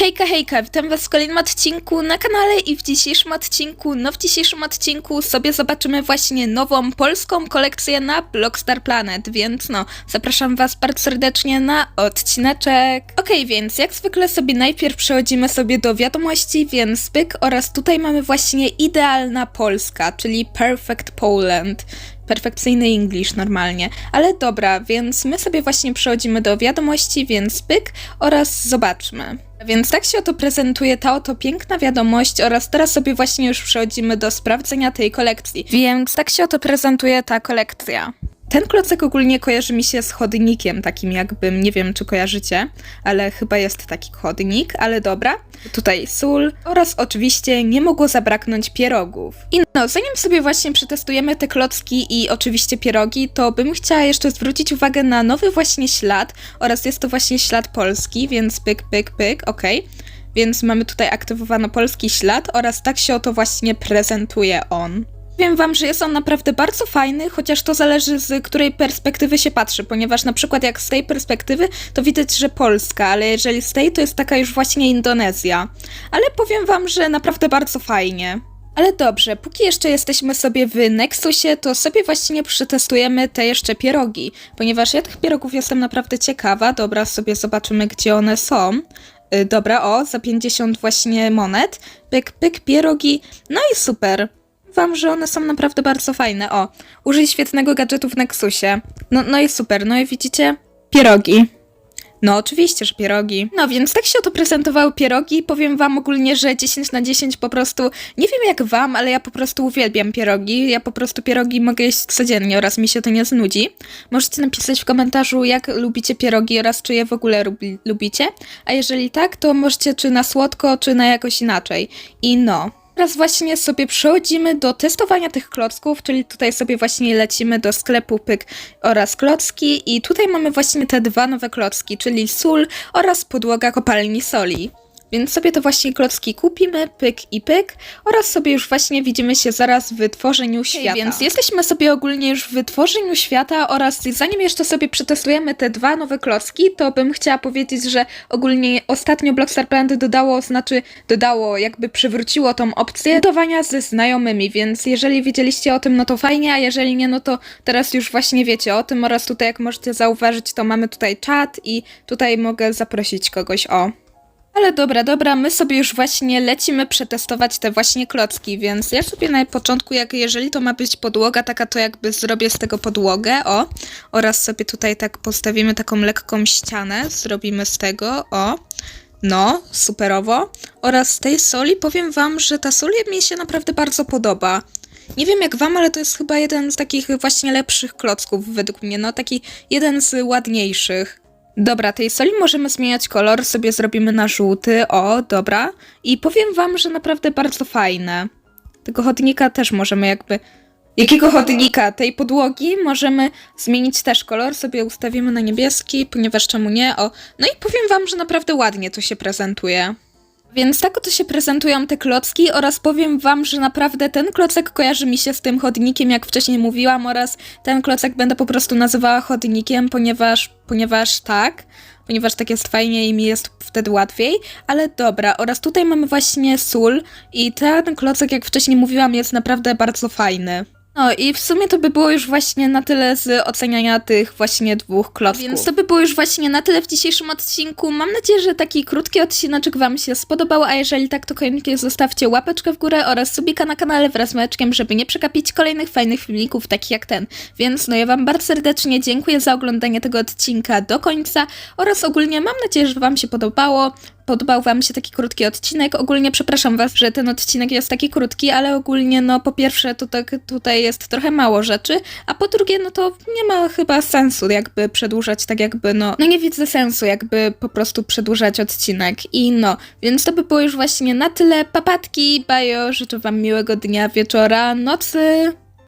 Hejka, hejka, witam was w kolejnym odcinku na kanale i w dzisiejszym odcinku, no w dzisiejszym odcinku sobie zobaczymy właśnie nową polską kolekcję na Blockstar Planet, więc no, zapraszam was bardzo serdecznie na odcineczek. Okej, więc jak zwykle sobie najpierw przechodzimy sobie do wiadomości, więc pyk oraz tutaj mamy właśnie idealna Polska, czyli Perfect Poland perfekcyjny English normalnie. Ale dobra, więc my sobie właśnie przechodzimy do wiadomości, więc pyk oraz zobaczmy. Więc tak się oto prezentuje ta oto piękna wiadomość oraz teraz sobie właśnie już przechodzimy do sprawdzenia tej kolekcji. Więc tak się oto prezentuje ta kolekcja. Ten klocek ogólnie kojarzy mi się z chodnikiem, takim jakbym, nie wiem czy kojarzycie, ale chyba jest taki chodnik, ale dobra. Tutaj sól oraz oczywiście nie mogło zabraknąć pierogów. I no, zanim sobie właśnie przetestujemy te klocki i oczywiście pierogi, to bym chciała jeszcze zwrócić uwagę na nowy właśnie ślad oraz jest to właśnie ślad polski, więc pyk, pyk, pyk, okej. Więc mamy tutaj aktywowano polski ślad oraz tak się oto właśnie prezentuje on. Powiem wam, że jest on naprawdę bardzo fajny, chociaż to zależy z której perspektywy się patrzy, ponieważ na przykład jak z tej perspektywy to widać, że Polska, ale jeżeli z tej to jest taka już właśnie Indonezja. Ale powiem wam, że naprawdę bardzo fajnie. Ale dobrze, póki jeszcze jesteśmy sobie w Nexusie, to sobie właściwie przetestujemy te jeszcze pierogi, ponieważ ja tych pierogów jestem naprawdę ciekawa. Dobra, sobie zobaczymy, gdzie one są. Y, Dobra, o, za 50 właśnie monet. Pyk, pyk, pierogi. No i super. Wam, że one są naprawdę bardzo fajne. O, użyj świetnego gadżetu w Nexusie. No, no i super, no i widzicie? Pierogi. No, oczywiście, że pierogi. No więc tak się oto prezentowały pierogi. Powiem wam ogólnie, że 10 na 10 po prostu, nie wiem jak wam, ale ja po prostu uwielbiam pierogi. Ja po prostu pierogi mogę jeść codziennie oraz mi się to nie znudzi. Możecie napisać w komentarzu, jak lubicie pierogi oraz czy je w ogóle lubi, lubicie. A jeżeli tak, to możecie czy na słodko, czy na jakoś inaczej. I no. Teraz właśnie sobie przechodzimy do testowania tych klocków, czyli tutaj sobie właśnie lecimy do sklepu Pyk oraz klocki i tutaj mamy właśnie te dwa nowe klocki, czyli sól oraz podłoga kopalni soli. Więc sobie to właśnie klocki kupimy, pyk i pyk, oraz sobie już właśnie widzimy się zaraz w tworzeniu świata. Więc jesteśmy sobie ogólnie już w tworzeniu świata oraz zanim jeszcze sobie przetestujemy te dwa nowe klocki, to bym chciała powiedzieć, że ogólnie ostatnio Blockstar Planet dodało, znaczy dodało, jakby przywróciło tą opcję budowania ze znajomymi, więc jeżeli wiedzieliście o tym, no to fajnie, a jeżeli nie, no to teraz już właśnie wiecie o tym oraz tutaj jak możecie zauważyć, to mamy tutaj czat i tutaj mogę zaprosić kogoś o. Ale dobra, dobra, my sobie już właśnie lecimy przetestować te właśnie klocki, więc ja sobie na początku, jak jeżeli to ma być podłoga taka, to jakby zrobię z tego podłogę, o, oraz sobie tutaj tak postawimy taką lekką ścianę, zrobimy z tego, o, no, superowo, oraz z tej soli powiem wam, że ta sól mi się naprawdę bardzo podoba. Nie wiem jak wam, ale to jest chyba jeden z takich właśnie lepszych klocków według mnie, no taki jeden z ładniejszych. Dobra, tej soli możemy zmieniać kolor, sobie zrobimy na żółty, o, dobra. I powiem wam, że naprawdę bardzo fajne. Tego chodnika też możemy jakby... Jakiego chodnika? Tej podłogi możemy zmienić też kolor, sobie ustawimy na niebieski, ponieważ czemu nie, o. No i powiem wam, że naprawdę ładnie to się prezentuje. Więc tak oto się prezentują te klocki oraz powiem wam, że naprawdę ten klocek kojarzy mi się z tym chodnikiem, jak wcześniej mówiłam, oraz ten klocek będę po prostu nazywała chodnikiem, ponieważ, ponieważ tak, ponieważ tak jest fajnie i mi jest wtedy łatwiej, ale dobra, oraz tutaj mamy właśnie sól i ten klocek, jak wcześniej mówiłam, jest naprawdę bardzo fajny. No i w sumie to by było już właśnie na tyle z oceniania tych właśnie dwóch klocków. Więc to by było już właśnie na tyle w dzisiejszym odcinku. Mam nadzieję, że taki krótki odcineczek Wam się spodobał, a jeżeli tak, to koniecznie zostawcie łapeczkę w górę oraz subika na kanale wraz z meczkiem, żeby nie przegapić kolejnych fajnych filmików takich jak ten. Więc no ja Wam bardzo serdecznie dziękuję za oglądanie tego odcinka do końca oraz ogólnie mam nadzieję, że Wam się podobało podobał Wam się taki krótki odcinek. Ogólnie przepraszam Was, że ten odcinek jest taki krótki, ale ogólnie, no po pierwsze, to tak tutaj jest trochę mało rzeczy, a po drugie, no to nie ma chyba sensu jakby przedłużać tak jakby, no, no nie widzę sensu jakby po prostu przedłużać odcinek i no, więc to by było już właśnie na tyle. Papatki, bajo, życzę Wam miłego dnia, wieczora, nocy.